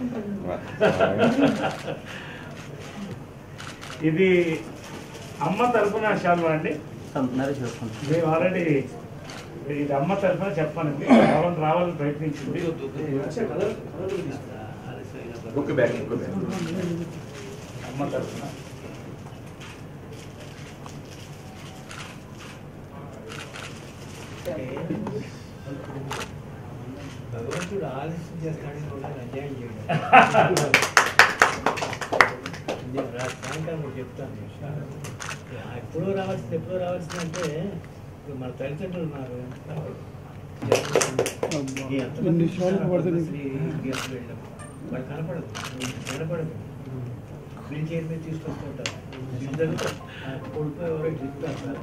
ఇది అమ్మ తరపున శాల్వా అండి? మేము ఆల్రెడీ ఇది అమ్మ తరపున చెప్పానండి రావాలని రావాలని ప్రయత్నించింది. బుక్ బ్యాగ్ ఇంకో భగవంతుడు ఆలస్యం చేస్తాడని వాళ్ళకి అన్యాయం చేయడం నేను రా- సాయంకాలం చెప్తాను ఎప్పుడో రావాల్సింది ఎప్పుడో రావాల్సింది అంటే ఇప్పుడు మన తల్లిదండ్రులు ఉన్నారు. వాళ్ళు కనపడదు కనపడదు వీల్ చైర్ మీద తీసుకొస్తుంటారు కొడుకు ఎవరో చెప్తారు సార్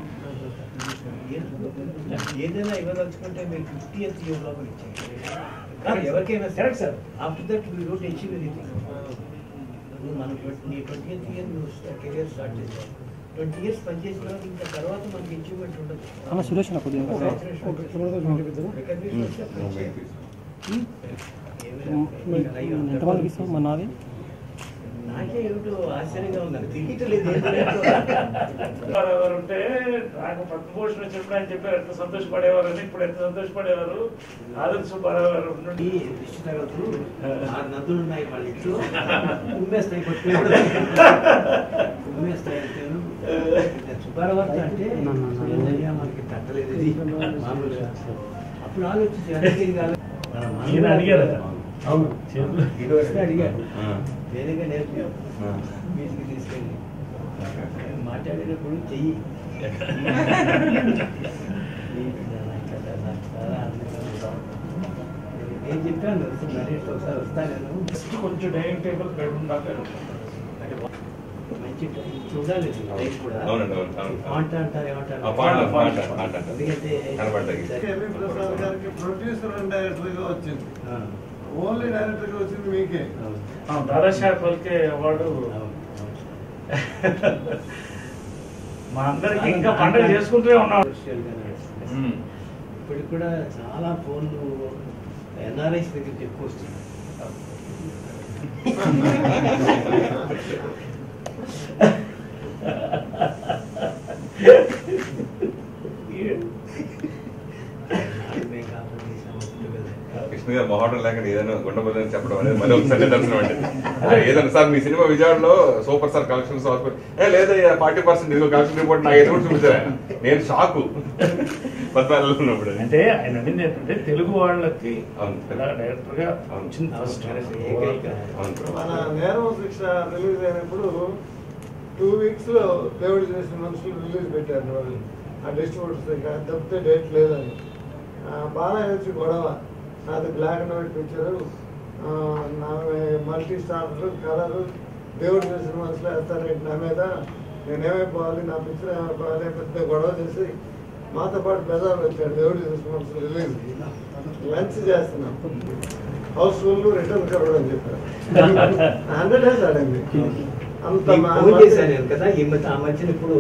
ఏదైనా ఇవ్వదలుచుకుంటే మీరు ఫిఫ్టీ ఎత్ ఇయర్ లోపల ఇచ్చేయండి కాదు, ఎవరికైనా సరే Correct, sir. After that we don't achieve anything నువ్వు మన నీ ట్వంటీ ఎయిత్ ఇయర్ నువ్వు కెరియర్ స్టార్ట్ చేసావు. ట్వంటీ ఇయర్స్ పనిచేసిన తర్వాత ఇంకా తర్వాత మనకి అచీవ్మెంట్ ఉండదు. అన్న సురేష్ అన్న కొద్దిగా ఓకే కెమెరాతో చూపించదా Recognition వస్తే అప్పుడు చేయాలి. ఏమైనా ఎంతమందికి ఇస్తాం మన నాది? నాకే ఏమిటో ఆశ్చర్యంగా ఉందండి. తెలియట్లేదు ఎవరు ఉంటే నాకు పద్మభూషణ్ వచ్చినప్పుడు ఆయన చెప్పారు ఎంత సంతోషపడేవారు అని. ఇప్పుడు ఎంత సంతోషపడేవారు? ఆదర్శ సుబ్బారావు గారు నదులు ఉన్నాయి వాళ్ళ ఇంట్లో ఉమ్మేస్తాయి ఉమ్మేస్తాయి అంటేను సుబ్బారావు అంటే మనకి తట్టలేదు ఇది. మామూలుగా. అప్పుడు ఆలోచించి అడిగేది కాదు. అడిగారట. అవును. చేతులు. ఇది వస్తే అడిగాడు వేరేగా నేర్పాం మీటికి తీసుకెళ్ళి మాట్లాడేటప్పుడు చెయ్యి. నేను చెప్పాను నరేష్ ఒకసారి వస్తా నేను. జస్ట్ కొంచెం డైనింగ్ టేబుల్ బెడ్రూమ్ దాకా మంచి చూడాలి ఇది టైం కూడా. ఫాంట్ అంటారు ఏమంటారు. ఎందుకంటే ప్రొడ్యూసర్ అండ్ డైరెక్టర్గా వచ్చింది. ఓన్లీ డైరెక్టర్గా వచ్చింది మీకే దాదాసాహెబ్ ఫల్కే అవార్డు. మా అందరికి ఇంకా పండుగ చేసుకుంటూనే ఉన్నాం. Social గా నడుస్తుంది. ఇప్పటికి కూడా చాలా ఫోన్లు ఎన్ఆర్ఐస్ దగ్గరికి ఎక్కువ వస్తున్నాయి. మేము కాపురం చేసాం, అప్పుడు కదా. గారు మొహటం లేక ఏదైనా గుండబోదని చెప్పడం అనేది మళ్ళీ ఒకసారి నిదర్శనం అండి. అదే ఏదైనా సార్ మీ సినిమా విజయవాడలో సూపర్ స్టార్ కలెక్షన్స్ ఏ లేదా ఫార్టీ పర్సెంట్ ఇదిగో కలెక్షన్ రిపోర్ట్ నాకు ఎదురు చూపించారు? నేను షాకు. ఉన్నప్పుడు. అంటే ఆయన ఏంటంటే తెలుగు వాళ్ళకి. డైరెక్టర్గా. వచ్చింది ఫస్ట్. మన నేరం శిక్ష రిలీజ్ అయినప్పుడు టూ వీక్స్లో దేవుడు చేసిన మనుషులు రిలీజ్ పెట్టారు వాళ్ళు. ఆ డిస్ట్రిబ్యూటర్స్ దగ్గర. తప్పితే డేట్ లేదని. బాలయ్య వచ్చి గొడవ. నాది బ్లాక్ అండ్ వైట్ పిక్చర్ నా మల్టీ స్టార్లు కలర్ దేవుడు చేసిన మనుషులు వేస్తారేంటి నా మీద నేనేమైపోవాలి? నా పిక్చర్ ఏమైపోవాలి? పెద్ద గొడవ చేసి మాతో పాటు బెజార్ వచ్చాడు. దేవుడు చేసిన మనుషులు రిలీజ్ లంచ్ చేస్తున్నాం. హౌస్ఫుల్ రిటర్న్ కరోడ్ అని చెప్పారు. హండ్రెడ్ ఆడింది అంత చేశాను కదా ఈ మధ్య ఆ మధ్యన ఇప్పుడు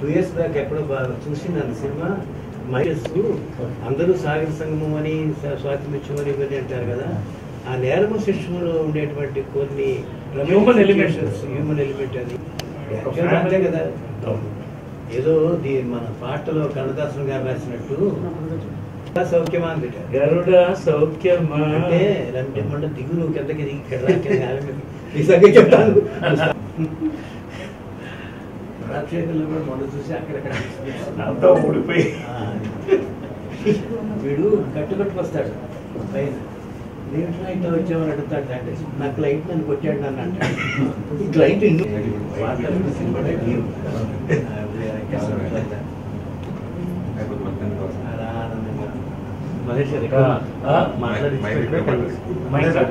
టూ ఇయర్స్ బ్యాక్ ఎప్పుడో బాగా చూసినాను సినిమా. మైనస్ అందరూ సాగర సంగమం అని స్వాతంత్ర్యం అని ఇవన్నీ అంటారు కదా. ఆ నేరమ శిక్షణలో ఉండేటువంటి కొన్ని Human element. హ్యూమన్ ఎలిమెంట్ అని. కదా. ఏదో దీ మన పాటలో కన్నదాసం గారు రాసినట్టు. సౌఖ్యమా అని గరుడ సౌఖ్యమా? అంటే మొన్న దిగు నువ్వు కిందకి దిగి ఇక్కడ చెప్తాను రాజశేఖర్లో కూడా మొన్న చూసి అక్కడక్కడ అంతా ఊడిపోయి. వీడు కట్టు కట్టుకొస్తాడు పైన. నేను లైట్ వచ్చామని అడుగుతాడు అంటే నాకు లైట్ నన్ను కొట్టాడు నన్ను అంటాడు. ఈ గారు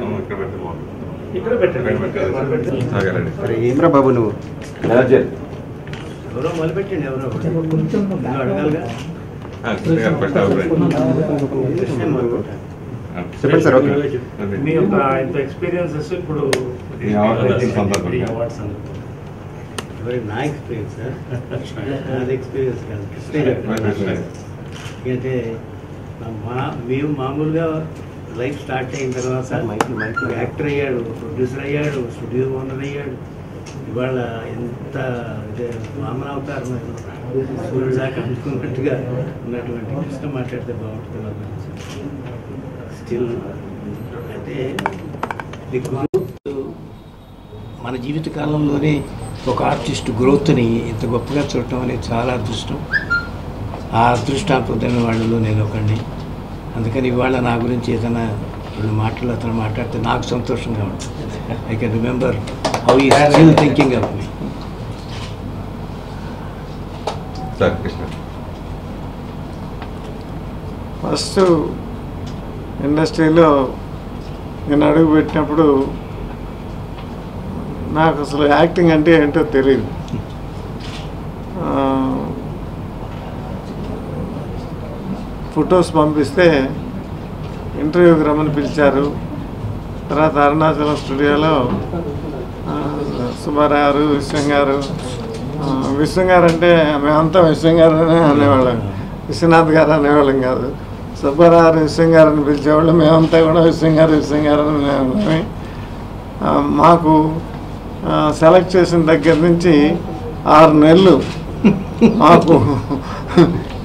ఇక్కడ పెట్టండి. ఏమ్రా బాబు నువ్వు? ఎవరో మొదలుపెట్టండి ఎవరో. చెప్పండి సార్, ఓకే. మీ యొక్క ఇంత ఎక్స్పీరియన్సెస్ ఇప్పుడు నా ఎక్స్పీరియన్స్ నాది ఎక్స్పీరియన్స్ కాదు. ఎందుకంటే మా మేము మామూలుగా లైఫ్ స్టార్ట్ అయిన తర్వాత మైక్ మైక్ యాక్టర్ అయ్యాడు ప్రొడ్యూసర్ అయ్యాడు స్టూడియో ఓనర్ అయ్యాడు. ఇవాళ ఎంత ఇదే వామన అవతారం సూర్యుడు దాకా అందుకున్నట్టుగా ఉన్నటువంటి కృష్ణ మాట్లాడితే బాగుంటుంది స్టిల్ అంటే మన జీవిత కాలంలోనే ఒక ఆర్టిస్ట్ గ్రోత్ని ఇంత గొప్పగా చూడటం అనేది చాలా అదృష్టం. ఆ అదృష్టాపృతమైన వాళ్ళలో నేను ఒకడిని. అందుకని ఇవాళ నా గురించి ఏదైనా రెండు మాటలు అతను మాట్లాడితే నాకు సంతోషంగా ఉంటుంది. I can remember how he still thinking of me sir Krishna first ఇండస్ట్రీలో నేను అడుగు పెట్టినప్పుడు నాకు అసలు యాక్టింగ్ అంటే ఏంటో తెలియదు ఫొటోస్ పంపిస్తే ఇంటర్వ్యూకి రమ్మని పిలిచారు. తర్వాత అరుణాచలం స్టూడియోలో సుబ్బారావు గారు విశ్వం గారు విశ్వం గారు అంటే మేమంతా విశ్వం గారు అనే అనేవాళ్ళం. విశ్వనాథ్ గారు అనేవాళ్ళం కాదు. సుబ్బారావు గారు విశ్వం గారు అని పిలిచేవాళ్ళు మేమంతా కూడా విశ్వం గారు విశ్వం గారు అని అనేవాళ్ళమే మాకు సెలెక్ట్ చేసిన దగ్గర నుంచి ఆరు నెలలు మాకు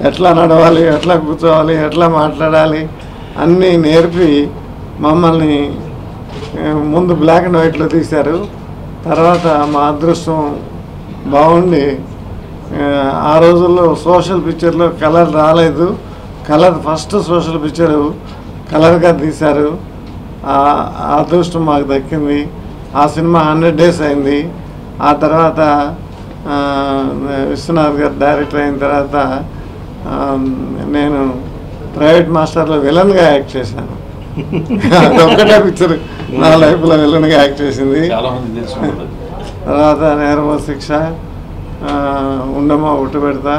ఎట్లా నడవాలి ఎట్లా కూర్చోవాలి ఎట్లా మాట్లాడాలి అన్నీ నేర్పి మమ్మల్ని ముందు బ్లాక్ అండ్ వైట్లో తీశారు. తర్వాత మా అదృష్టం బాగుండి ఆ, రోజుల్లో సోషల్ పిక్చర్లో కలర్ రాలేదు. కలర్ ఫస్ట్ సోషల్ పిక్చరు కలర్గా తీశారు. అదృష్టం మాకు దక్కింది. ఆ సినిమా హండ్రెడ్ డేస్ అయింది. ఆ తర్వాత విశ్వనాథ్ గారు డైరెక్టర్ అయిన తర్వాత నేను ప్రైవేట్ మాస్టర్లో విలన్గా యాక్ట్ చేశాను. అదొక్కటే పిక్చర్. నా లైఫ్లో విలన్గా యాక్ట్ చేసింది. తర్వాత నేరమో శిక్ష ఉండమో ఉట్టు పెడతా.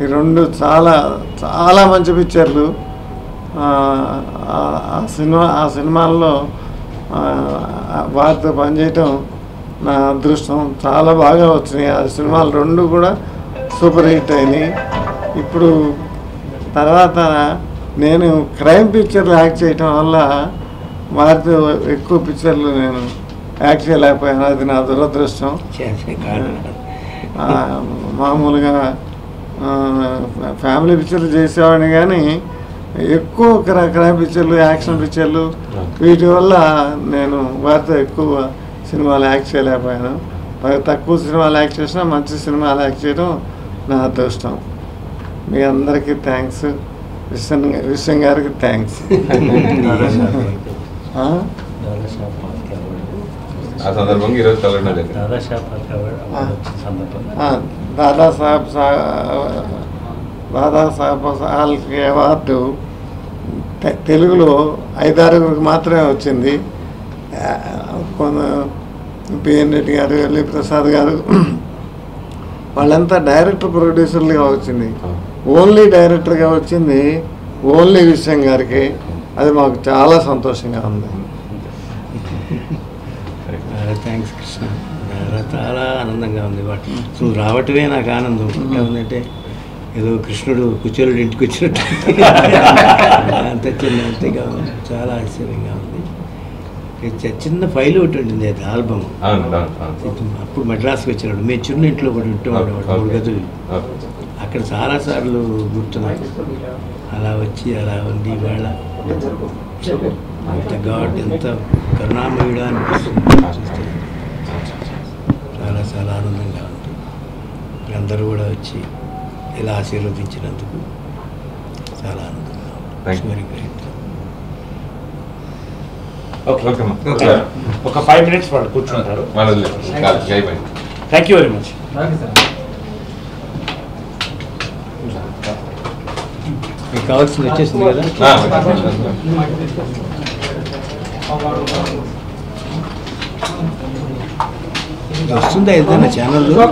ఈ రెండు చాలా చాలా మంచి పిక్చర్లు ఆ, సినిమా ఆ సినిమాల్లో వారితో పనిచేయటం నా అదృష్టం. చాలా బాగా వచ్చినాయి. ఆ సినిమాలు రెండు కూడా సూపర్ హిట్ అయినాయి. ఇప్పుడు తర్వాత నేను క్రైమ్ పిక్చర్లు యాక్ట్ చేయటం వల్ల వారితో ఎక్కువ పిక్చర్లు నేను యాక్ట్ చేయలేకపోయాను. అది నా దురదృష్టం. ఆ, మామూలుగా ఫ్యామిలీ పిక్చర్లు చేసేవాడిని కానీ ఎక్కువ క్ర- క్రైమ్ పిక్చర్లు యాక్షన్ పిక్చర్లు వీటి వల్ల నేను వారితో ఎక్కువ సినిమాలు యాక్ట్ చేయలేకపోయాను. తక్కువ సినిమాలు యాక్ట్ చేసినా మంచి సినిమాలు యాక్ట్ చేయడం నా అదృష్టం. మీ అందరికీ థ్యాంక్స్ విశ్వం విశ్వం గారికి థ్యాంక్స్ ఆ? సందర్భంగా ఈరోజు కలవడం జరిగింది. దాదాసాహెబ్ దాదాసాహెబ్ సాల్కి అవార్డు తె- తెలుగులో ఐదారుగురికి మాత్రమే వచ్చింది. కొంత పిఎన్ రెడ్డి గారు ఎల్లి ప్రసాద్ గారు వాళ్ళంతా డైరెక్టర్ ప్రొడ్యూసర్లుగా వచ్చింది. ఓన్లీ డైరెక్టర్గా వచ్చింది ఓన్లీ విషయం గారికి. అది మాకు చాలా సంతోషంగా ఉంది. థ్యాంక్స్ కృష్ణ చాలా ఆనందంగా ఉంది. నువ్వు రావటమే నాకు ఆనందం. ఏమందంటే ఏదో కృష్ణుడు కుచేలుడు ఇంటికి వచ్చినట్టు. అంత చిన్న అంతగా ఉంది. చాలా ఆశ్చర్యంగా ఉంది. చిన్న ఫైల్ ఒకటి ఉంటుంది అది ఆల్బమ్. అవును అవును అవును. అప్పుడు మద్రాసుకి వచ్చినాడు మేము చిన్న ఇంట్లో కూడా ఉంటేవాడు వాడు మూడు గదులు. అక్కడ చాలాసార్లు గుర్తున్నాను అలా వచ్చి అలా ఉంది ఎంత గాడ్ ఎంత కరుణామయుడా అనిపిస్తుంది. చాలా చాలా ఆనందంగా ఉంది అందరూ కూడా వచ్చి ఇలా ఆశీర్వదించినందుకు చాలా ఆనందంగా. Very great. ఓకే. ఒక ఫైవ్ మినిట్స్ వాళ్ళు కూర్చుంటారు థ్యాంక్ యూ వెరీ మచ్ మీకు కావాల్సింది వచ్చేసింది కదా? వస్తుందా ఏదైనా ఛానల్లో?